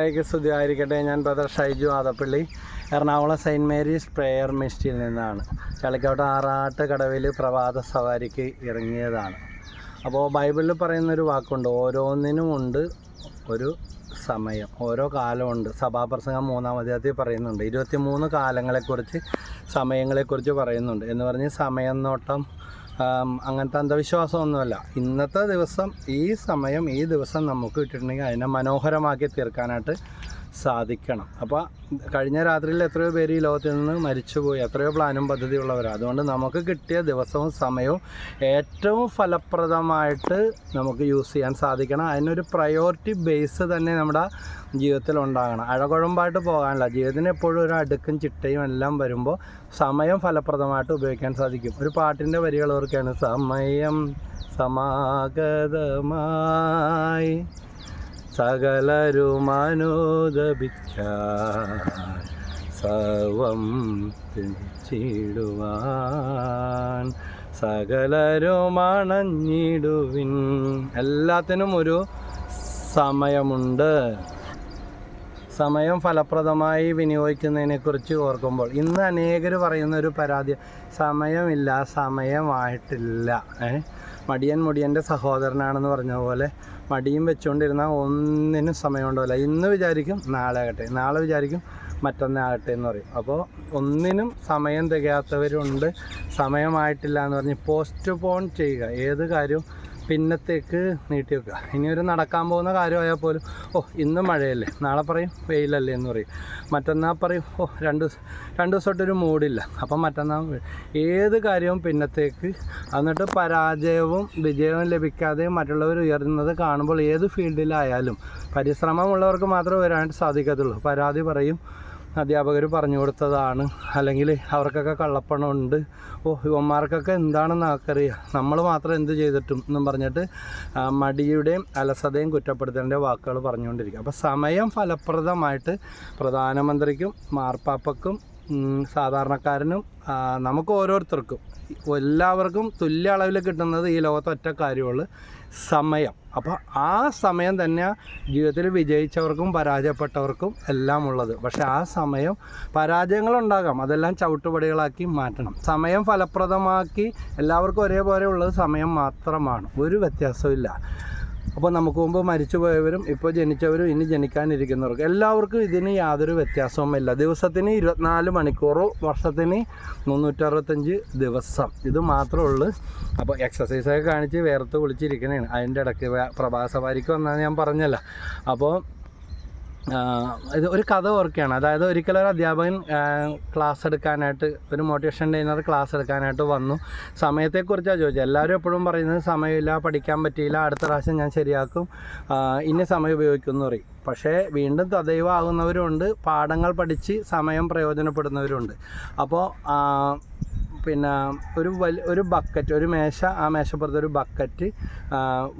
ലേക്ക് സ്തുതിയായിരിക്കട്ടെ. ഞാൻ brother Shaiju Adappally. Ernakulam saint Mary's prayer മിസ്റ്റിൽ നിന്നാണ്. ചളിക്കോട്ട ആറാട്ട് കടവിൽ പ്രഭാത സവാരിക്ക് ഇറങ്ങിയതാണ്. അപ്പോൾ ബൈബിളിൽ പറയുന്നൊരു വാക്കുണ്ട് ഓരോന്നിനും ഉണ്ട് ഒരു സമയം ഓരോ കാലമുണ്ട് സഭാപ്രസംഗം മൂന്നാം അധ്യായത്തിൽ പറയുന്നുണ്ട്. ഇരുപത്തി മൂന്ന് കാലങ്ങളെക്കുറിച്ച് സമയങ്ങളെക്കുറിച്ച് പറയുന്നുണ്ട്. എന്ന് പറഞ്ഞ് സമയം നോട്ടം അങ്ങനത്തെ അന്ധവിശ്വാസമൊന്നുമല്ല. ഇന്നത്തെ ദിവസം ഈ സമയം ഈ ദിവസം നമുക്ക് കിട്ടിയിട്ടുണ്ടെങ്കിൽ അതിനെ മനോഹരമാക്കി തീർക്കാനായിട്ട് സാധിക്കണം. അപ്പോൾ കഴിഞ്ഞ രാത്രിയിൽ എത്രയോ പേര് ഈ ലോകത്തിൽ നിന്ന് മരിച്ചുപോയി. എത്രയോ പ്ലാനും പദ്ധതിയുള്ളവരാണ് അതുകൊണ്ട് നമുക്ക് കിട്ടിയ ദിവസവും സമയവും ഏറ്റവും ഫലപ്രദമായിട്ട് നമുക്ക് യൂസ് ചെയ്യാൻ സാധിക്കണം. അതിനൊരു പ്രയോറിറ്റി ബേസ് തന്നെ നമ്മുടെ ജീവിതത്തിൽ ഉണ്ടാകണം. അഴകുഴമ്പായിട്ട് പോകാനല്ല. ജീവിതത്തിന് എപ്പോഴും ഒരു അടുക്കും ചിട്ടയും എല്ലാം വരുമ്പോൾ സമയം ഫലപ്രദമായിട്ട് ഉപയോഗിക്കാൻ സാധിക്കും. ഒരു പാട്ടിന്റെ വരികൾ ഓർക്കുകയാണ്. സമയം സമാഗതമായി സകലരും അനുദപിക്കാൻ സർവം തിരിച്ചിടുവാൻ. സകലരും അണഞ്ഞിടുവിൻ എല്ലാത്തിനും ഒരു സമയമുണ്ട്. സമയം ഫലപ്രദമായി വിനിയോഗിക്കുന്നതിനെക്കുറിച്ച് ഓർക്കുമ്പോൾ ഇന്ന് അനേകർ പറയുന്ന ഒരു പരാതി സമയമില്ല സമയമായിട്ടില്ല. ഏ? മടിയൻ മുടിയന്റെ സഹോദരനാണെന്ന് പറഞ്ഞ പോലെ മടിയും വെച്ചുകൊണ്ടിരുന്ന ഒന്നിനും സമയം ഉണ്ടാവില്ല ഇന്ന് വിചാരിക്കും നാളെ ആകട്ടെ. നാളെ വിചാരിക്കും മറ്റന്നാകട്ടെ എന്ന് പറയും. അപ്പോൾ ഒന്നിനും സമയം തികയാത്തവരുണ്ട്. സമയമായിട്ടില്ല എന്ന് പറഞ്ഞ് പോസ്റ്റ് പോൺ ചെയ്യുക. ഏത് കാര്യവും പിന്നത്തേക്ക് നീട്ടി വെക്കുക. ഇനി ഒരു നടക്കാൻ പോകുന്ന കാര്യമായാൽ പോലും ഓ ഇന്ന് മഴയല്ലേ നാളെ പറയും വെയിലല്ലേ എന്ന് പറയും. മറ്റന്നാൾ പറയും ഓ രണ്ട് ദിവസം രണ്ട് ദിവസമായിട്ടൊരു മൂടില്ല. അപ്പം മറ്റന്നാൾ ഏത് കാര്യവും പിന്നത്തേക്ക് എന്നിട്ട് പരാജയവും വിജയവും ലഭിക്കാതെ മറ്റുള്ളവർ ഉയർന്നത് കാണുമ്പോൾ ഏത് ഫീൽഡിലായാലും പരിശ്രമമുള്ളവർക്ക് മാത്രമേ വരാനായിട്ട് സാധിക്കത്തുള്ളൂ. പരാതി പറയും അധ്യാപകർ പറഞ്ഞു കൊടുത്തതാണ്. അല്ലെങ്കിൽ അവർക്കൊക്കെ കള്ളപ്പണമുണ്ട്. ഓ യുവന്മാർക്കൊക്കെ എന്താണെന്ന് ആർക്കറിയാം. നമ്മൾ മാത്രം എന്ത് ചെയ്തിട്ടും എന്നും പറഞ്ഞിട്ട് മടിയുടെയും അലസതയും കുറ്റപ്പെടുത്തേണ്ട വാക്കുകൾ പറഞ്ഞുകൊണ്ടിരിക്കും. അപ്പോൾ സമയം ഫലപ്രദമായിട്ട് പ്രധാനമന്ത്രിക്കും മാർപ്പാപ്പക്കും സാധാരണക്കാരനും നമുക്ക് ഓരോരുത്തർക്കും എല്ലാവർക്കും തുല്യ അളവിൽ കിട്ടുന്നത് ഈ ലോകത്ത് ഒറ്റ കാര്യമുള്ളൂ സമയം. അപ്പോൾ ആ സമയം തന്നെ ജീവിതത്തിൽ വിജയിച്ചവർക്കും പരാജയപ്പെട്ടവർക്കും എല്ലാം ഉള്ളത്. പക്ഷെ ആ സമയം പരാജയങ്ങളുണ്ടാകാം. അതെല്ലാം ചവിട്ടുപടികളാക്കി മാറ്റണം. സമയം ഫലപ്രദമാക്കി എല്ലാവർക്കും ഒരേപോലെ ഉള്ളത് സമയം മാത്രമാണ്. ഒരു വ്യത്യാസമില്ല അപ്പോൾ നമുക്ക് മുമ്പ് മരിച്ചു പോയവരും ഇപ്പോൾ ജനിച്ചവരും ഇനി ജനിക്കാനിരിക്കുന്നവർക്കും എല്ലാവർക്കും ഇതിന് യാതൊരു വ്യത്യാസവുമില്ല. ദിവസത്തിന് ഇരുപത്തിനാല് മണിക്കൂറും വർഷത്തിന് മുന്നൂറ്ററുപത്തഞ്ച് ദിവസം. ഇത് മാത്രമേ ഉള്ളൂ. അപ്പോൾ എക്സസൈസൊക്കെ കാണിച്ച് വേർത്ത് കുളിച്ചിരിക്കണേണ്. അതിന്റെ ഇടയ്ക്ക് പ്രഭാസവാരിക്ക് വന്നാൽ ഞാൻ പറഞ്ഞല്ലോ. അപ്പോൾ ഇത് ഒരു കഥ ഓർക്കുകയാണ്. അതായത് ഒരിക്കലും ഒരു അധ്യാപകൻ ക്ലാസ് എടുക്കാനായിട്ട് ഒരു മോട്ടിവേഷൻ ട്രെയിനർ ക്ലാസ് എടുക്കാനായിട്ട് വന്നു. സമയത്തെക്കുറിച്ചാണ് ചോദിച്ചത്. എല്ലാവരും എപ്പോഴും പറയുന്നത് സമയമില്ല പഠിക്കാൻ പറ്റിയില്ല അടുത്ത പ്രാവശ്യം ഞാൻ ശരിയാക്കും ഇന്ന സമയം ഉപയോഗിക്കുമെന്ന് പറയും. പക്ഷേ വീണ്ടും തദൈവ ആകുന്നവരുണ്ട് പാഠങ്ങൾ പഠിച്ച് സമയം പ്രയോജനപ്പെടുന്നവരുണ്ട്. അപ്പോൾ പിന്നെ ഒരു വലിയ ഒരു ബക്കറ്റ് ഒരു മേശ ആ മേശപ്പുറത്ത് ഒരു ബക്കറ്റ്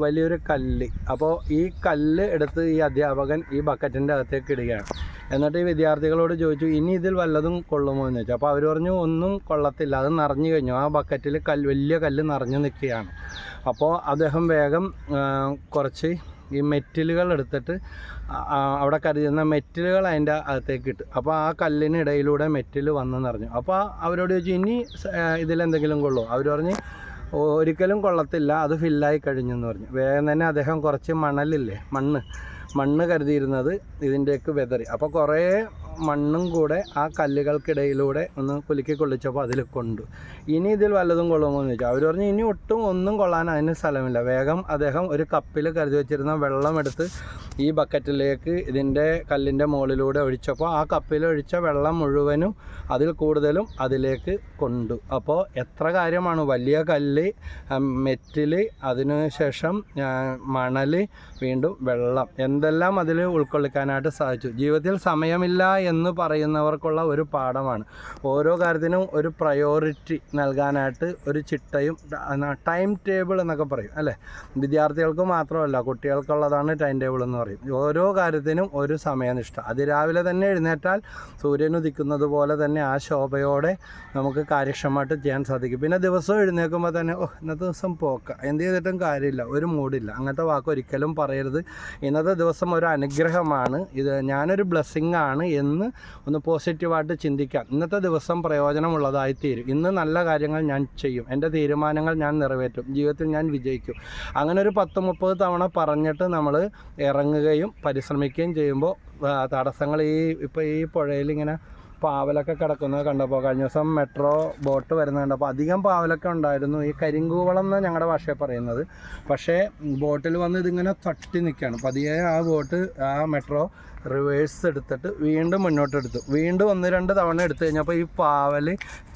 വലിയൊരു കല്ല്. അപ്പോൾ ഈ കല്ല് എടുത്ത് ഈ അധ്യാപകൻ ഈ ബക്കറ്റിന്റെ അകത്തേക്ക് ഇടുകയാണ്. എന്നിട്ട് ഈ വിദ്യാർത്ഥികളോട് ചോദിച്ചു ഇനി ഇതിൽ വല്ലതും കൊള്ളുമോ? എന്ന് ചോദിച്ചു. അപ്പോൾ അവർ പറഞ്ഞു ഒന്നും കൊള്ളത്തില്ല. അത് നിറഞ്ഞു കഴിഞ്ഞു. ആ ബക്കറ്റിൽ കല്ല് വലിയ കല്ല് നിറഞ്ഞു നിൽക്കുകയാണ്. അപ്പോൾ അദ്ദേഹം വേഗം കുറച്ച് ഈ മെറ്റലുകൾ എടുത്തിട്ട് അവിടെ കരുതുന്ന മെറ്റലുകൾ അതിന്റെ അകത്തേക്ക് ഇട്ടു. അപ്പോൾ ആ കല്ലിനിടയിലൂടെ മെറ്റൽ വന്നു നിറഞ്ഞു അപ്പോൾ അവരോട് ചോദിച്ചു ഇനി ഇതിലെന്തെങ്കിലും കൊള്ളോ അവർ പറഞ്ഞ് ഒരിക്കലും കൊള്ളത്തില്ല അത് ഫില്ലായി കഴിഞ്ഞു എന്ന് പറഞ്ഞു. വേഗം തന്നെ അദ്ദേഹം കുറച്ച് മണലില്ലേ മണ്ണ് മണ്ണ് കരുതിയിരുന്നത് ഇതിന്റെയൊക്കെ വെതറി. അപ്പോൾ കുറേ മണ്ണും കൂടെ ആ കല്ലുകൾക്കിടയിലൂടെ ഒന്ന് കുലുക്കി കൊള്ളിച്ചപ്പോൾ അതിൽ കൊണ്ടു. ഇനി ഇതിൽ വല്ലതും കൊള്ളുമോ എന്ന് ചോദിച്ചു. അവർ പറഞ്ഞു ഇനി ഒട്ടും ഒന്നും കൊള്ളാൻ അതിന് സ്ഥലമില്ല. വേഗം അദ്ദേഹം ഒരു കപ്പിൽ കരുതി വെച്ചിരുന്ന വെള്ളമെടുത്ത് ഈ ബക്കറ്റിലേക്ക് ഇതിന്റെ കല്ലിന്റെ മുകളിലൂടെ ഒഴിച്ചപ്പോൾ ആ കപ്പിൽ ഒഴിച്ച വെള്ളം മുഴുവനും അതിൽ കൂടുതലും അതിലേക്ക് കൊണ്ടു. അപ്പോൾ എത്ര കാര്യമാണ്? വലിയ കല്ല് മെറ്റിൽ അതിനുശേഷം മണൽ വീണ്ടും വെള്ളം. എന്തെല്ലാം അതിൽ ഉൾക്കൊള്ളിക്കാനായിട്ട് സാധിച്ചു? ജീവിതത്തിൽ സമയമില്ല എന്ന് പറയുന്നവർക്കുള്ള ഒരു പാഠമാണ്. ഓരോ കാര്യത്തിനും ഒരു പ്രയോറിറ്റി നൽകാനായിട്ട് ഒരു ചിട്ടയും ടൈം ടേബിൾ എന്നൊക്കെ പറയും അല്ലേ? വിദ്യാർത്ഥികൾക്ക് മാത്രമല്ല കുട്ടികൾക്കുള്ളതാണ് ടൈം ടേബിൾ എന്ന് പറയും. ഓരോ കാര്യത്തിനും ഒരു സമയനിഷ്ഠ. അതിരാവിലെ തന്നെ എഴുന്നേറ്റാൽ സൂര്യൻ ഉദിക്കുന്നത് പോലെ തന്നെ ആ ശോഭയോടെ നമുക്ക് കാര്യക്ഷമമായിട്ട് ചെയ്യാൻ സാധിക്കും. പിന്നെ ദിവസം എഴുന്നേൽക്കുമ്പോൾ തന്നെ ഓ ഇന്നത്തെ ദിവസം പോക്ക. എന്ത് ചെയ്തിട്ടും കാര്യമില്ല. ഒരു മൂടില്ല. അങ്ങനത്തെ വാക്ക് ഒരിക്കലും പറയരുത്. ഇന്നത്തെ ദിവസം ഒരു അനുഗ്രഹമാണ്. ഇത് ഞാനൊരു ബ്ലെസ്സിങ് ആണ് എന്ന് ഒന്ന് പോസിറ്റീവായിട്ട് ചിന്തിക്കാം. ഇന്നത്തെ ദിവസം പ്രയോജനമുള്ളതായിത്തീരും. ഇന്ന് നല്ല കാര്യങ്ങൾ ഞാൻ ചെയ്യും. എന്റെ തീരുമാനങ്ങൾ ഞാൻ നിറവേറ്റും. ജീവിതത്തിൽ ഞാൻ വിജയിക്കും. അങ്ങനെ ഒരു പത്ത് മുപ്പത് തവണ പറഞ്ഞിട്ട് നമ്മൾ ഇറങ്ങുകയും പരിശ്രമിക്കുകയും ചെയ്യുമ്പോൾ തടസ്സങ്ങൾ ഈ ഇപ്പോൾ ഈ പുഴയിൽ ഇങ്ങനെ പാവലൊക്കെ കിടക്കുന്നത് കണ്ടപ്പോൾ കഴിഞ്ഞ ദിവസം മെട്രോ ബോട്ട് വരുന്നത് കണ്ടപ്പോൾ അധികം പാവലൊക്കെ ഉണ്ടായിരുന്നു. ഈ കരിങ്കൂവളം എന്ന് ഞങ്ങളുടെ ഭാഷയിൽ പറയുന്നത്. പക്ഷേ ബോട്ടിൽ വന്ന് ഇതിങ്ങനെ തട്ടി നിൽക്കുകയാണ്. പതിയെ ആ ബോട്ട് ആ മെട്രോ റിവേഴ്സ് എടുത്തിട്ട് വീണ്ടും മുന്നോട്ട് എടുത്തു വീണ്ടും ഒന്ന് രണ്ട് തവണ എടുത്തു കഴിഞ്ഞപ്പോൾ ഈ പാവൽ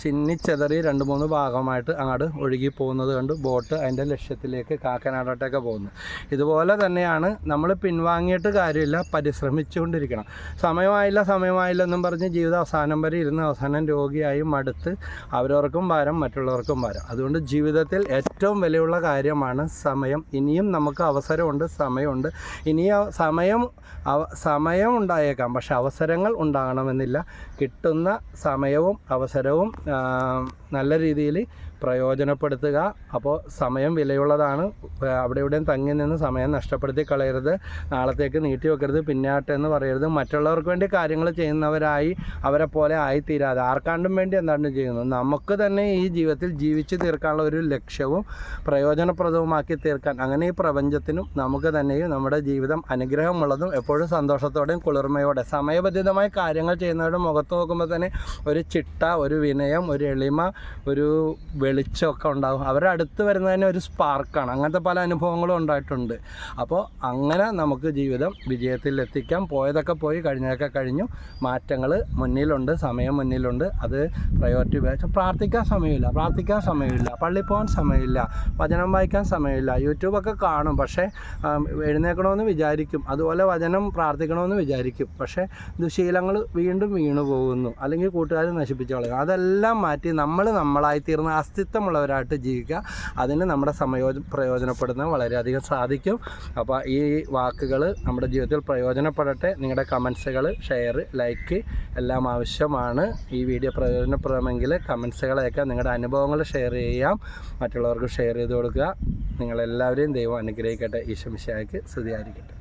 ചിന്നിച്ചെതറി രണ്ട് മൂന്ന് ഭാഗമായിട്ട് അങ്ങോട്ട് ഒഴുകി പോകുന്നത് കണ്ട്. ബോട്ട് അതിന്റെ ലക്ഷ്യത്തിലേക്ക് കാക്കനാടോട്ടൊക്കെ പോകുന്നു. ഇതുപോലെ തന്നെയാണ് നമ്മൾ പിൻവാങ്ങിയിട്ട് കാര്യമില്ല പരിശ്രമിച്ചുകൊണ്ടിരിക്കണം. സമയമായില്ല സമയമായില്ല എന്നും പറഞ്ഞ് ജീവിതം അവസാനം വരെ ഇരുന്ന് അവസാനം രോഗിയായി മടുത്ത് അവരവർക്കും ഭാരം മറ്റുള്ളവർക്കും ഭാരം അതുകൊണ്ട് ജീവിതത്തിൽ ഏറ്റവും വിലയുള്ള കാര്യമാണ് സമയം. ഇനിയും നമുക്ക് അവസരമുണ്ട് സമയമുണ്ട്. ഇനി സമയം സമയം സമയം ഉണ്ടായേക്കാം. പക്ഷെ അവസരങ്ങൾ ഉണ്ടാകണമെന്നില്ല. കിട്ടുന്ന സമയവും അവസരവും നല്ല രീതിയിൽ പ്രയോജനപ്പെടുത്തുക. അപ്പോൾ സമയം വിലയുള്ളതാണ്. അവിടെ ഇവിടെയും തങ്ങി നിന്ന് സമയം നഷ്ടപ്പെടുത്തി കളയരുത്. നാളത്തേക്ക് നീട്ടി വെക്കരുത്. പിന്നാട്ടെ എന്ന് പറയരുത്. മറ്റുള്ളവർക്ക് വേണ്ടി കാര്യങ്ങൾ ചെയ്യുന്നവരായി അവരെ പോലെ ആയിത്തീരാതെ ആർക്കാണ്ടും വേണ്ടി എന്താണ്ടും ചെയ്യുന്നു. നമുക്ക് തന്നെ ഈ ജീവിതത്തിൽ ജീവിച്ച് തീർക്കാനുള്ള ഒരു ലക്ഷ്യവും പ്രയോജനപ്രദവുമാക്കി തീർക്കാൻ അങ്ങനെ ഈ പ്രപഞ്ചത്തിനും നമുക്ക് തന്നെയും നമ്മുടെ ജീവിതം അനുഗ്രഹമുള്ളതും എപ്പോഴും സന്തോഷത്തോടെയും കുളിർമയോടെ സമയബന്ധിതമായ കാര്യങ്ങൾ ചെയ്യുന്നവരുടെ മുഖത്ത് നോക്കുമ്പോൾ തന്നെ ഒരു ചിട്ട ഒരു വിനയം ഒരു എളിമ ഒരു വെളിച്ചമൊക്കെ ഉണ്ടാകും. അവരുടെ അടുത്ത് വരുന്നതിന് ഒരു സ്പാർക്കാണ് അങ്ങനത്തെ പല അനുഭവങ്ങളും ഉണ്ടായിട്ടുണ്ട്. അപ്പോൾ അങ്ങനെ നമുക്ക് ജീവിതം വിജയത്തിൽ എത്തിക്കാം പോയതൊക്കെ പോയി കഴിഞ്ഞതൊക്കെ കഴിഞ്ഞു. മാറ്റങ്ങൾ മുന്നിലുണ്ട് സമയം മുന്നിലുണ്ട്. അത് പ്രയോറിറ്റി പ്രാർത്ഥിക്കാൻ സമയമില്ല. പ്രാർത്ഥിക്കാൻ സമയമില്ല. പള്ളി പോകാൻ സമയമില്ല. വചനം വായിക്കാൻ സമയമില്ല. യൂട്യൂബൊക്കെ കാണും. പക്ഷേ എഴുന്നേക്കണമെന്ന് വിചാരിക്കും. അതുപോലെ വചനം പ്രാർത്ഥിക്കണമെന്ന് വിചാരിക്കും. പക്ഷേ ദുശീലങ്ങൾ വീണ്ടും വീണു പോകുന്നു അല്ലെങ്കിൽ കൂട്ടുകാരെ നശിപ്പിച്ചു കളയും അതെല്ലാം മാറ്റി നമ്മൾ നമ്മളായി തീർന്ന അസ്തിത്വമുള്ളവരായിട്ട് ജീവിക്കുക. അതിന് നമ്മുടെ സമയോ പ്രയോജനപ്പെടുന്നത് വളരെയധികം സാധിക്കും. അപ്പോൾ ഈ വാക്കുകൾ നമ്മുടെ ജീവിതത്തിൽ പ്രയോജനപ്പെടട്ടെ. നിങ്ങളുടെ കമൻസുകൾ ഷെയർ ലൈക്ക് എല്ലാം ആവശ്യമാണ്. ഈ വീഡിയോ പ്രയോജനപ്പെടുമെങ്കിൽ കമൻസുകളെയൊക്കെ നിങ്ങളുടെ അനുഭവങ്ങൾ ഷെയർ ചെയ്യാം. മറ്റുള്ളവർക്ക് ഷെയർ ചെയ്ത് കൊടുക്കുക. നിങ്ങളെല്ലാവരെയും ദൈവം അനുഗ്രഹിക്കട്ടെ. ഈശ്വമിശായ്ക്ക് സ്തുതിയായിരിക്കട്ടെ.